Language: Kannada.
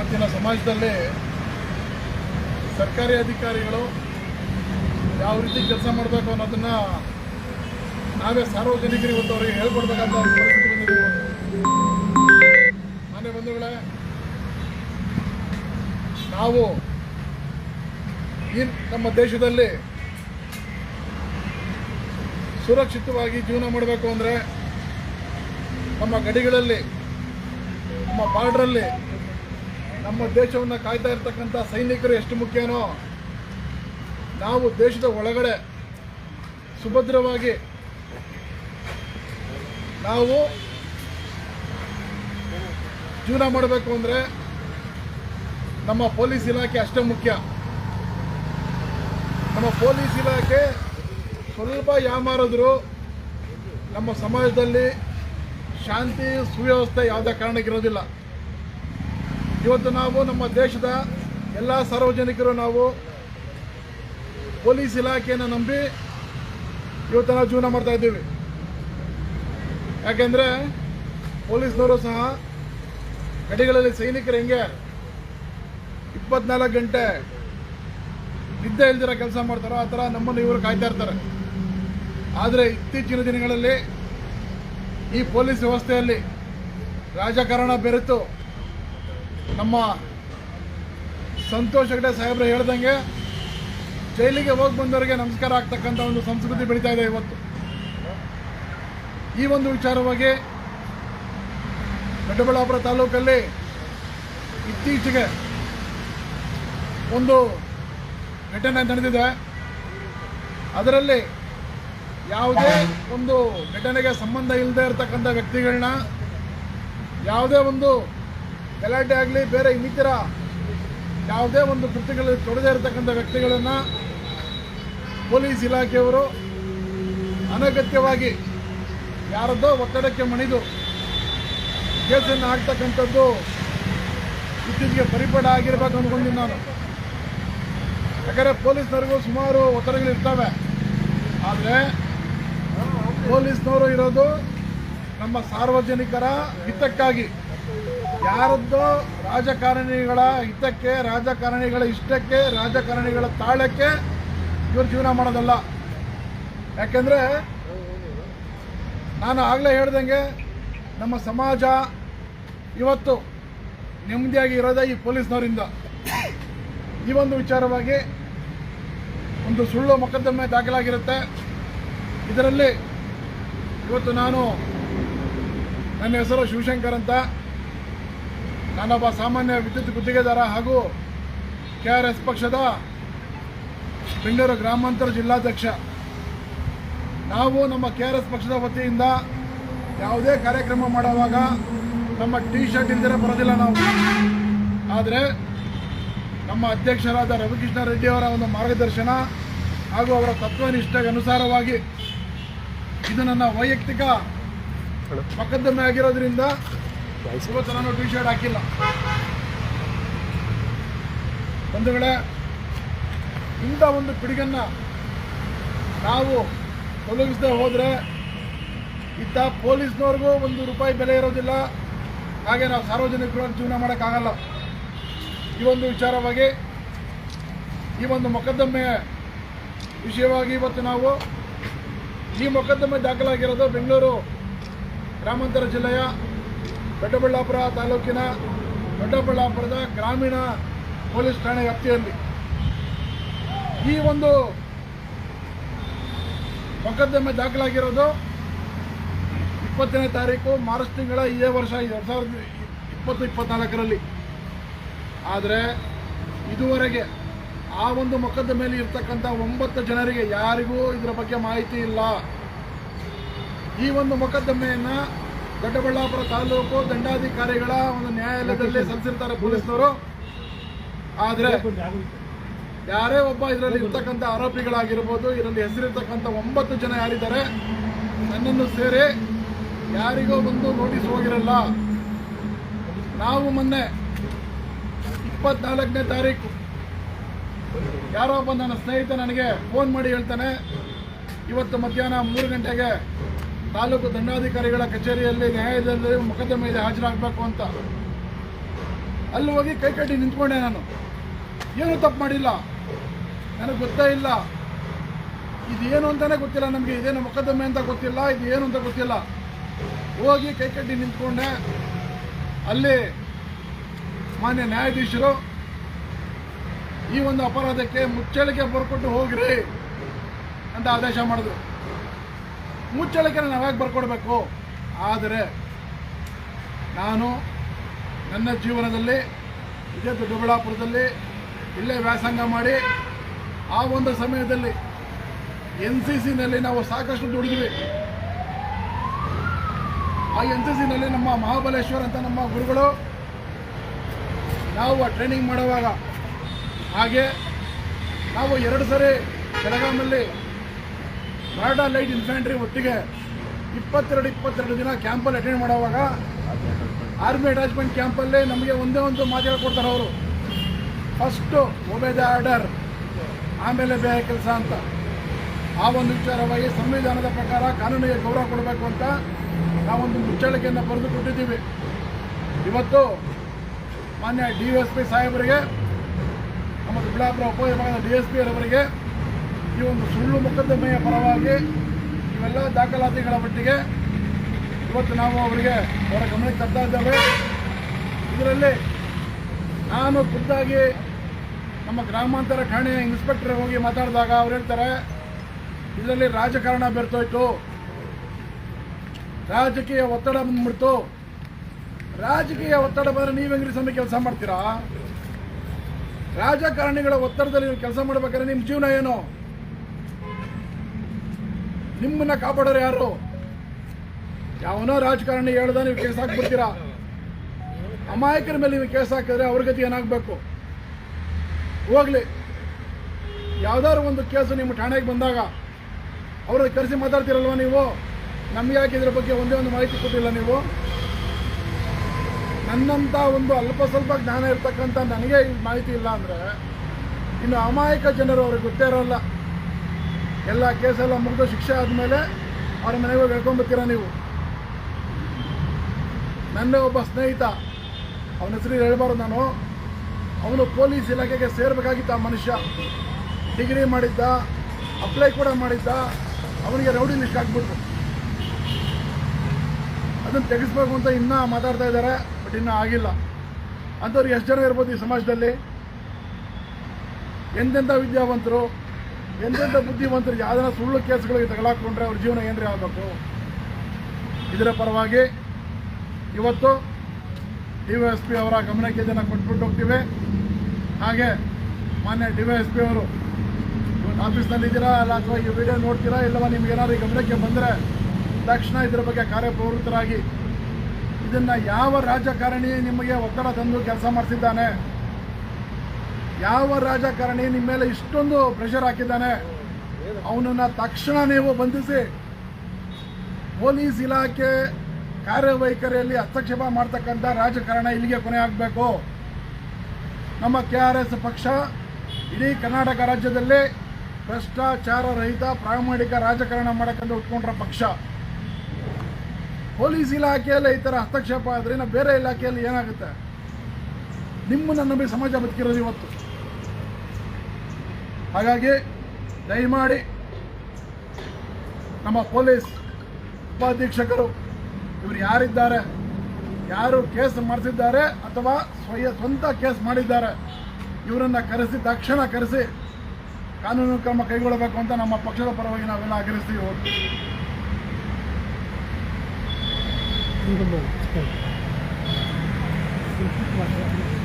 ಇವತ್ತಿನ ಸಮಾಜದಲ್ಲಿ ಸರ್ಕಾರಿ ಅಧಿಕಾರಿಗಳು ಯಾವ ರೀತಿ ಕೆಲಸ ಮಾಡಬೇಕು ಅನ್ನೋದನ್ನ ನಾವೇ ಸಾರ್ವಜನಿಕರಿಗೆ ಇವತ್ತು ಅವರಿಗೆ ಹೇಳ್ಕೊಡ್ಬೇಕಂತ ಪರಿಸ್ಥಿತಿ ಬಂದಿದೆ ಇವತ್ತು. ಮಾನ್ಯ ಬಂಧುಗಳೇ, ನಾವು ಈ ನಮ್ಮ ದೇಶದಲ್ಲಿ ಸುರಕ್ಷಿತವಾಗಿ ಜೀವನ ಮಾಡಬೇಕು ಅಂದರೆ ನಮ್ಮ ಗಡಿಗಳಲ್ಲಿ, ನಮ್ಮ ಬಾರ್ಡ್ರಲ್ಲಿ ನಮ್ಮ ದೇಶವನ್ನು ಕಾಯ್ತಾ ಇರ್ತಕ್ಕಂಥ ಸೈನಿಕರು ಎಷ್ಟು ಮುಖ್ಯನೋ, ನಾವು ದೇಶದ ಒಳಗಡೆ ಸುಭದ್ರವಾಗಿ ನಾವು ಜೀವನ ಮಾಡಬೇಕು ಅಂದರೆ ನಮ್ಮ ಪೊಲೀಸ್ ಇಲಾಖೆ ಅಷ್ಟೇ ಮುಖ್ಯ. ನಮ್ಮ ಪೊಲೀಸ್ ಇಲಾಖೆ ಸ್ವಲ್ಪ ಯಾಮಾರಿದ್ರು ನಮ್ಮ ಸಮಾಜದಲ್ಲಿ ಶಾಂತಿ ಸುವ್ಯವಸ್ಥೆ ಯಾವುದೇ ಕಾರಣಕ್ಕಿರೋದಿಲ್ಲ ಇವತ್ತು ನಾವು ನಮ್ಮ ದೇಶದ ಎಲ್ಲ ಸಾರ್ವಜನಿಕರು ನಾವು ಪೊಲೀಸ್ ಇಲಾಖೆಯನ್ನು ನಂಬಿ ಇವತ್ತು ನಾವು ಜೀವನ ಮಾಡ್ತಾ ಇದ್ದೀವಿ. ಯಾಕೆಂದರೆ ಪೊಲೀಸ್ನವರು ಸಹ ಗಡಿಗಳಲ್ಲಿ ಸೈನಿಕರು ಹೆಂಗೆ ಇಪ್ಪತ್ನಾಲ್ಕು ಗಂಟೆ ನಿದ್ದೆ ಇಲ್ದಿರೋ ಕೆಲಸ ಮಾಡ್ತಾರೋ ಆ ಥರ ನಮ್ಮನ್ನು ಇವರು ಕಾಯ್ತಾ ಇರ್ತಾರೆ. ಆದರೆ ಇತ್ತೀಚಿನ ದಿನಗಳಲ್ಲಿ ಈ ಪೊಲೀಸ್ ವ್ಯವಸ್ಥೆಯಲ್ಲಿ ರಾಜಕಾರಣ ಬೆರೆತು ನಮ್ಮ ಸಂತೋಷ್ ಹೆಗಡೆ ಸಾಹೇಬ್ರು ಹೇಳ್ದಂಗೆ ಜೈಲಿಗೆ ಹೋಗಿ ಬಂದವರಿಗೆ ನಮಸ್ಕಾರ ಆಗ್ತಕ್ಕಂಥ ಒಂದು ಸಂಸ್ಕೃತಿ ಬೆಳೀತಾ ಇದೆ ಇವತ್ತು. ಈ ಒಂದು ವಿಚಾರವಾಗಿ ದೊಡ್ಡಬಳ್ಳಾಪುರ ತಾಲೂಕಲ್ಲಿ ಇತ್ತೀಚೆಗೆ ಒಂದು ಘಟನೆ ನಡೆದಿದೆ. ಅದರಲ್ಲಿ ಯಾವುದೇ ಒಂದು ಘಟನೆಗೆ ಸಂಬಂಧ ಇಲ್ಲದೆ ಇರತಕ್ಕಂಥ ವ್ಯಕ್ತಿಗಳನ್ನ ಯಾವುದೇ ಒಂದು ಗಲಾಟೆ ಆಗಲಿ, ಬೇರೆ ಇನ್ನಿತರ ಯಾವುದೇ ಒಂದು ಕೃತಿಗಳಲ್ಲಿ ತೊಡದೇ ಇರತಕ್ಕಂಥ ವ್ಯಕ್ತಿಗಳನ್ನು ಪೊಲೀಸ್ ಇಲಾಖೆಯವರು ಅನಗತ್ಯವಾಗಿ ಯಾರದ್ದೋ ಒತ್ತಡಕ್ಕೆ ಮಣಿದು ಕೇಸನ್ನು ಹಾಕ್ತಕ್ಕಂಥದ್ದು ಇತ್ತೀಚೆಗೆ ಪರಿಪಾಠ ಆಗಿರ್ಬೇಕು ಅಂದ್ಕೊಂಡಿದ್ದೀನಿ ನಾನು. ಯಾಕಂದರೆ ಪೊಲೀಸ್ನವ್ರಿಗೂ ಸುಮಾರು ಒತ್ತಡಗಳು ಇರ್ತವೆ ಆದರೆ ಪೊಲೀಸ್ನವರು ಇರೋದು ನಮ್ಮ ಸಾರ್ವಜನಿಕರ ಹಿತಕ್ಕಾಗಿ. ಯಾರದ್ದೋ ರಾಜಕಾರಣಿಗಳ ಹಿತಕ್ಕೆ, ರಾಜಕಾರಣಿಗಳ ಇಷ್ಟಕ್ಕೆ, ರಾಜಕಾರಣಿಗಳ ತಾಳಕ್ಕೆ ಇವರು ಜೀವನ ಮಾಡೋದಲ್ಲ. ಯಾಕೆಂದರೆ ನಾನು ಆಗಲೇ ಹೇಳ್ದಂಗೆ ನಮ್ಮ ಸಮಾಜ ಇವತ್ತು ನೆಮ್ಮದಿಯಾಗಿ ಇರೋದೇ ಈ ಪೊಲೀಸ್ನವರಿಂದ. ಈ ಒಂದು ವಿಚಾರವಾಗಿ ಒಂದು ಸುಳ್ಳು ಮೊಕದ್ದಮೆ ದಾಖಲಾಗಿರುತ್ತೆ. ಇದರಲ್ಲಿ ಇವತ್ತು ನಾನು ನನ್ನ ಹೆಸರು ಶಿವಶಂಕರ್ ಅಂತ. ನಾನೊಬ್ಬ ಸಾಮಾನ್ಯ ವಿದ್ಯುತ್ ಗುತ್ತಿಗೆದಾರ ಹಾಗೂ ಕೆ ಆರ್ ಎಸ್ ಪಕ್ಷದ ಬೆಂಗಳೂರು ಗ್ರಾಮಾಂತರ ಜಿಲ್ಲಾಧ್ಯಕ್ಷ. ನಾವು ನಮ್ಮ ಕೆ ಆರ್ ಎಸ್ ಪಕ್ಷದ ವತಿಯಿಂದ ಯಾವುದೇ ಕಾರ್ಯಕ್ರಮ ಮಾಡುವಾಗ ನಮ್ಮ ಟೀ ಶರ್ಟ್ ಇಲ್ದಿರ ಬರೋದಿಲ್ಲ ನಾವು. ಆದರೆ ನಮ್ಮ ಅಧ್ಯಕ್ಷರಾದ ರವಿಕೃಷ್ಣ ರೆಡ್ಡಿ ಅವರ ಒಂದು ಮಾರ್ಗದರ್ಶನ ಹಾಗೂ ಅವರ ತತ್ವನಿಷ್ಠೆಗೆ ಅನುಸಾರವಾಗಿ ಇದು ನನ್ನ ವೈಯಕ್ತಿಕ ಮೊಕದ್ದಮೆ ಆಗಿರೋದ್ರಿಂದ ಇವತ್ತು ನಾನು ಟಿ ಶರ್ಟ್ ಹಾಕಿಲ್ಲ. ಬಂಧುಗಳೇ, ಇಂಥ ಒಂದು ಪಿಡುಗನ್ನ ನಾವು ತೊಲಗಿಸದೆ ಹೋದರೆ ಇತ್ತ ಪೊಲೀಸ್ನವ್ರಿಗೂ ಒಂದು ರೂಪಾಯಿ ಬೆಲೆ ಇರೋದಿಲ್ಲ. ಹಾಗೆ ನಾವು ಸಾರ್ವಜನಿಕರು ಜೀವನ ಮಾಡೋಕ್ಕಾಗಲ್ಲ. ಈ ಒಂದು ವಿಚಾರವಾಗಿ, ಈ ಒಂದು ಮೊಕದ್ದಮೆ ವಿಷಯವಾಗಿ ಇವತ್ತು ನಾವು ಈ ಮೊಕದ್ದಮೆ ದಾಖಲಾಗಿರೋದು ಬೆಂಗಳೂರು ಗ್ರಾಮಾಂತರ ಜಿಲ್ಲೆಯ ದೊಡ್ಡಬಳ್ಳಾಪುರ ತಾಲೂಕಿನ ದೊಡ್ಡಬಳ್ಳಾಪುರದ ಗ್ರಾಮೀಣ ಪೊಲೀಸ್ ಠಾಣೆ ವ್ಯಾಪ್ತಿಯಲ್ಲಿ ಈ ಒಂದು ಮೊಕದ್ದಮೆ ದಾಖಲಾಗಿರೋದು ಇಪ್ಪತ್ತನೇ ತಾರೀಕು ಮಾರ್ಚ್ ತಿಂಗಳ ಇದೇ ವರ್ಷ ಎರಡು ಸಾವಿರದ ಇಪ್ಪತ್ತು ಇಪ್ಪತ್ನಾಲ್ಕರಲ್ಲಿ. ಆದರೆ ಇದುವರೆಗೆ ಆ ಒಂದು ಮೊಕದ್ದಮೆಯಲ್ಲಿ ಇರ್ತಕ್ಕಂಥ ಒಂಬತ್ತು ಜನರಿಗೆ ಯಾರಿಗೂ ಇದರ ಬಗ್ಗೆ ಮಾಹಿತಿ ಇಲ್ಲ. ಈ ಒಂದು ಮೊಕದ್ದಮೆಯನ್ನು ದೊಡ್ಡಬಳ್ಳಾಪುರ ತಾಲೂಕು ದಂಡಾಧಿಕಾರಿಗಳ ಒಂದು ನ್ಯಾಯಾಲಯದಲ್ಲಿ ಸಲ್ಲಿಸಿರ್ತಾರೆ ಪೊಲೀಸ್ನವರು. ಆದರೆ ಯಾರೇ ಒಬ್ಬ ಇದರಲ್ಲಿ ಇರ್ತಕ್ಕಂಥ ಆರೋಪಿಗಳಾಗಿರ್ಬೋದು, ಇದರಲ್ಲಿ ಹೆಸರಿರ್ತಕ್ಕಂಥ ಒಂಬತ್ತು ಜನ ಯಾರಿದ್ದಾರೆ, ನನ್ನನ್ನು ಸೇರಿ ಯಾರಿಗೂ ಒಂದು ನೋಟಿಸ್ ಹೋಗಿರಲ್ಲ. ನಾವು ಮೊನ್ನೆ ಇಪ್ಪತ್ನಾಲ್ಕನೇ ತಾರೀಕು ಯಾರೋ ಒಬ್ಬ ನನ್ನ ಸ್ನೇಹಿತ ನನಗೆ ಫೋನ್ ಮಾಡಿ ಹೇಳ್ತಾನೆ, ಇವತ್ತು ಮಧ್ಯಾಹ್ನ ಮೂರು ಗಂಟೆಗೆ ತಾಲೂಕು ದಂಡಾಧಿಕಾರಿಗಳ ಕಚೇರಿಯಲ್ಲಿ ನ್ಯಾಯಾಲಯದಲ್ಲಿ ಮೊಕದ್ದಮೆ ಇದೆ ಹಾಜರಾಗಬೇಕು ಅಂತ. ಅಲ್ಲಿ ಹೋಗಿ ಕೈ ಕಟ್ಟಿ ನಿಂತ್ಕೊಂಡೆ ನಾನು. ಏನು ತಪ್ಪು ಮಾಡಿಲ್ಲ? ನನಗೆ ಗೊತ್ತೇ ಇಲ್ಲ. ಇದೇನು ಅಂತಾನೆ ಗೊತ್ತಿಲ್ಲ ನಮಗೆ. ಇದೇನು ಮೊಕದ್ದಮೆ ಅಂತ ಗೊತ್ತಿಲ್ಲ? ಇದು ಏನು ಅಂತ ಗೊತ್ತಿಲ್ಲ. ಹೋಗಿ ಕೈ ಕಟ್ಟಿ ನಿಂತ್ಕೊಂಡೆ. ಅಲ್ಲಿ ಮಾನ್ಯ ನ್ಯಾಯಾಧೀಶರು ಈ ಒಂದು ಅಪರಾಧಕ್ಕೆ ಮುಚ್ಚಳಿಕೆ ಬರ್ಕೊಟ್ಟು ಹೋಗ್ರಿ ಅಂತ ಆದೇಶ ಮಾಡಿದ್ರು. ಮುಚ್ಚಳಿಕೆ ನಾವು ಯಾಕೆ ಬರ್ಕೊಡ್ಬೇಕು? ಆದರೆ ನಾನು ನನ್ನ ಜೀವನದಲ್ಲಿ ಇದೇ ದೊಡ್ಡಬಳ್ಳಾಪುರದಲ್ಲಿ ಇಲ್ಲೇ ವ್ಯಾಸಂಗ ಮಾಡಿ, ಆ ಒಂದು ಸಮಯದಲ್ಲಿ ಎನ್ ಸಿ ಸಿನಲ್ಲಿ ನಾವು ಸಾಕಷ್ಟು ದುಡಿದ್ವಿ. ಆ ಎನ್ ಸಿ ಸಿನಲ್ಲಿ ನಮ್ಮ ಮಹಾಬಲೇಶ್ವರ್ ಅಂತ ನಮ್ಮ ಗುರುಗಳು ನಾವು ಟ್ರೈನಿಂಗ್ ಮಾಡುವಾಗ ಹಾಗೆ ನಾವು ಎರಡು ಸರಿ ಬೆಳಗಾಮಲ್ಲಿ ಬಾರ್ಡಾ ಲೈಟ್ ಇನ್ಫ್ಯಾಂಟ್ರಿ ಒಟ್ಟಿಗೆ ಇಪ್ಪತ್ತೆರಡು ಇಪ್ಪತ್ತೆರಡು ದಿನ ಕ್ಯಾಂಪಲ್ಲಿ ಅಟೆಂಡ್ ಮಾಡುವಾಗ ಆರ್ಮಿ ಅಟ್ಯಾಚ್ಮೆಂಟ್ ಕ್ಯಾಂಪಲ್ಲೇ ನಮಗೆ ಒಂದೇ ಒಂದು ಮಾತು ಕೊಡ್ತಾರೆ ಅವರು. ಫಸ್ಟು ಒಬೆ ದ ಆರ್ಡರ್ ಆಮೇಲೆ ಬೇರೆ ಕೆಲಸ ಅಂತ. ಆ ಒಂದು ವಿಚಾರವಾಗಿ ಸಂವಿಧಾನದ ಪ್ರಕಾರ ಕಾನೂನಿಗೆ ಗೌರವ ಕೊಡಬೇಕು ಅಂತ ನಾವೊಂದು ಮುಚ್ಚಳಿಕೆಯನ್ನು ಬರೆದು ಕೊಟ್ಟಿದ್ದೀವಿ. ಇವತ್ತು ಮಾನ್ಯ ಡಿ ಎಸ್ ಪಿ ಸಾಹೇಬರಿಗೆ, ನಮ್ಮ ದೊಡ್ಡಾಪುರ ಉಪವಿಭಾಗದ ಡಿ ಎಸ್ ಪಿ ಅವರಿಗೆ ಈ ಒಂದು ಸುಳ್ಳು ಮೊಕದ್ದಮೆಯ ಪರವಾಗಿ ಇವೆಲ್ಲ ದಾಖಲಾತಿಗಳ ಮಟ್ಟಿಗೆ ಇವತ್ತು ನಾವು ಅವರಿಗೆ ಅವರ ಗಮನಕ್ಕೆ ತರ್ತಾ ಇದ್ದೇವೆ. ಇದರಲ್ಲಿ ನಾನು ಖುದ್ದಾಗಿ ನಮ್ಮ ಗ್ರಾಮಾಂತರ ಠಾಣೆಯ ಇನ್ಸ್ಪೆಕ್ಟರ್ ಹೋಗಿ ಮಾತಾಡಿದಾಗ ಅವ್ರು ಹೇಳ್ತಾರೆ, ಇದರಲ್ಲಿ ರಾಜಕಾರಣ ಬೆರ್ತೋಯ್ತು ರಾಜಕೀಯ ಒತ್ತಡ ಬಂದ್ಬಿಡ್ತು. ರಾಜಕೀಯ ಒತ್ತಡ ಬಂದರೆ ನೀವು ಹೆಂಗ್ರಿ ಸಮಯ ಕೆಲಸ ಮಾಡ್ತೀರಾ? ರಾಜಕಾರಣಿಗಳ ಒತ್ತಡದಲ್ಲಿ ನೀವು ಕೆಲಸ ಮಾಡ್ಬೇಕಾದ್ರೆ ನಿಮ್ಮ ಜೀವನ ಏನು? ನಿಮ್ಮನ್ನ ಕಾಪಾಡೋರು ಯಾರು? ಯಾವನೋ ರಾಜಕಾರಣಿ ಹೇಳ್ದ ನೀವು ಕೇಸ್ ಹಾಕ್ಬಿಡ್ತೀರಾ? ಅಮಾಯಕರ ಮೇಲೆ ನೀವು ಕೇಸ್ ಹಾಕಿದ್ರೆ ಅವ್ರ ಗತಿ ಏನಾಗಬೇಕು? ಹೋಗ್ಲಿ. ಯಾವ್ದಾದ್ರು ಒಂದು ಕೇಸು ನಿಮ್ಮ ಠಾಣೆಗೆ ಬಂದಾಗ ಅವ್ರನ್ನ ಕರೆಸಿ ಮಾತಾಡ್ತಿರಲ್ವ ನೀವು? ನಮ್ಗೆ ಯಾಕೆ ಇದ್ರ ಬಗ್ಗೆ ಒಂದೇ ಒಂದು ಮಾಹಿತಿ ಕೊಟ್ಟಿಲ್ಲ ನೀವು? ನನ್ನಂತ ಒಂದು ಅಲ್ಪ ಸ್ವಲ್ಪ ಜ್ಞಾನ ಇರ್ತಕ್ಕಂಥ ನನಗೆ ಮಾಹಿತಿ ಇಲ್ಲ ಅಂದ್ರೆ ಇನ್ನು ಅಮಾಯಕ ಜನರು ಅವ್ರಿಗೆ ಗೊತ್ತೇ ಇರೋಲ್ಲ. ಎಲ್ಲ ಕೇಸೆಲ್ಲ ಮುಗಿದು ಶಿಕ್ಷೆ ಆದಮೇಲೆ ಅವ್ರ ಮನೆಗೆ ಹೋಗಿ ನೀವು? ನನ್ನ ಒಬ್ಬ ಸ್ನೇಹಿತ, ಅವನ ಹೆಸರು ಹೇಳ್ಬಾರ್ದು ನಾನು. ಅವನು ಪೊಲೀಸ್ ಇಲಾಖೆಗೆ ಸೇರಬೇಕಾಗಿತ್ತು ಆ ಮನುಷ್ಯ. ಡಿಗ್ರಿ ಮಾಡಿದ್ದ ಅಪ್ಲೈ ಕೂಡ ಮಾಡಿದ್ದ, ಅವನಿಗೆ ರೌಡಿ ಲಿಸ್ಟ್ ಹಾಕ್ಬಿಟ್ರು. ಅದನ್ನು ತೆಗೆಸ್ಬೇಕು ಅಂತ ಇನ್ನೂ ಮಾತಾಡ್ತಾ ಇದ್ದಾರೆ, ಬಟ್ ಇನ್ನೂ ಆಗಿಲ್ಲ. ಅಂಥವ್ರು ಎಷ್ಟು ಜನ ಇರ್ಬೋದು ಈ ಸಮಾಜದಲ್ಲಿ? ಎಂತೆಂಥ ವಿದ್ಯಾವಂತರು? ಎಂತೆಂಥ ಬುದ್ಧಿವಂತರಿಗೆ ಯಾವ್ದಾರ ಸುಳ್ಳು ಕೇಸ್ಗಳಿಗೆ ತಗಲಾಕೊಂಡ್ರೆ ಅವ್ರ ಜೀವನ ಏನ್ರಿ ಆಗಬೇಕು? ಇದರ ಪರವಾಗಿ ಇವತ್ತು ಡಿ ವೈ ಎಸ್ ಪಿ ಅವರ ಗಮನಕ್ಕೆ ಇದನ್ನು ಕೊಟ್ಬಿಟ್ಟು ಹೋಗ್ತೀವಿ. ಹಾಗೆ ಮಾನ್ಯ ಡಿ ವೈ ಎಸ್ ಪಿ ಅವರು ಇವತ್ತು ಆಫೀಸ್ನಲ್ಲಿ ಇದ್ದೀರಾ? ಅಲ್ಲ ಅಥವಾ ಈ ವಿಡಿಯೋ ನೋಡ್ತೀರಾ? ಇಲ್ಲವ ನಿಮ್ಗೆ ಏನಾದ್ರು ಗಮನಕ್ಕೆ ಬಂದರೆ ತಕ್ಷಣ ಇದರ ಬಗ್ಗೆ ಕಾರ್ಯಪ್ರವೃತ್ತರಾಗಿ ಇದನ್ನು ಯಾವ ರಾಜಕಾರಣಿ ನಿಮಗೆ ಒತ್ತಡ ತಂದು ಕೆಲಸ ಮಾಡಿಸಿದ್ದಾನೆ ಯಾವ ರಾಜಕಾರಣಿ ನಿಮ್ಮ ಮೇಲೆ ಇಷ್ಟೊಂದು ಪ್ರೆಷರ್ ಹಾಕಿದ್ದಾನೆ? ಅವನನ್ನು ತಕ್ಷಣ ನೀವು ಬಂಧಿಸಿ. ಪೊಲೀಸ್ ಇಲಾಖೆ ಕಾರ್ಯವೈಖರಿಯಲ್ಲಿ ಹಸ್ತಕ್ಷೇಪ ಮಾಡ್ತಕ್ಕಂಥ ರಾಜಕಾರಣ ಇಲ್ಲಿಗೆ ಕೊನೆ ಆಗಬೇಕು. ನಮ್ಮ ಕೆ ಆರ್ ಎಸ್ ಪಕ್ಷ ಇಡೀ ಕರ್ನಾಟಕ ರಾಜ್ಯದಲ್ಲಿ ಭ್ರಷ್ಟಾಚಾರ ರಹಿತ ಪ್ರಾಮಾಣಿಕ ರಾಜಕಾರಣ ಮಾಡಕ್ಕಂತ ಉಟ್ಕೊಂಡ್ರ ಪಕ್ಷ. ಪೊಲೀಸ್ ಇಲಾಖೆಯಲ್ಲಿ ಈ ಥರ ಹಸ್ತಕ್ಷೇಪ ಆದರೆ ಬೇರೆ ಇಲಾಖೆಯಲ್ಲಿ ಏನಾಗುತ್ತೆ? ನಿಮ್ಮನ್ನು ನಂಬಿ ಸಮಾಜ ಬದುಕಿರೋದು ಇವತ್ತು. ಹಾಗಾಗಿ ದಯಮಾಡಿ ನಮ್ಮ ಪೊಲೀಸ್ ಉಪಾಧೀಕ್ಷಕರು, ಇವರು ಯಾರಿದ್ದಾರೆ, ಯಾರು ಕೇಸ್ ಮಾಡಿಸಿದ್ದಾರೆ ಅಥವಾ ಸ್ವಯ ಸ್ವಂತ ಕೇಸ್ ಮಾಡಿದ್ದಾರೆ, ಇವರನ್ನ ಕರೆಸಿ, ತಕ್ಷಣ ಕರೆಸಿ ಕಾನೂನು ಕ್ರಮ ಕೈಗೊಳ್ಳಬೇಕು ಅಂತ ನಮ್ಮ ಪಕ್ಷದ ಪರವಾಗಿ ನಾವೆಲ್ಲ ಆಗ್ರಹಿಸ್ತೀವಿ you.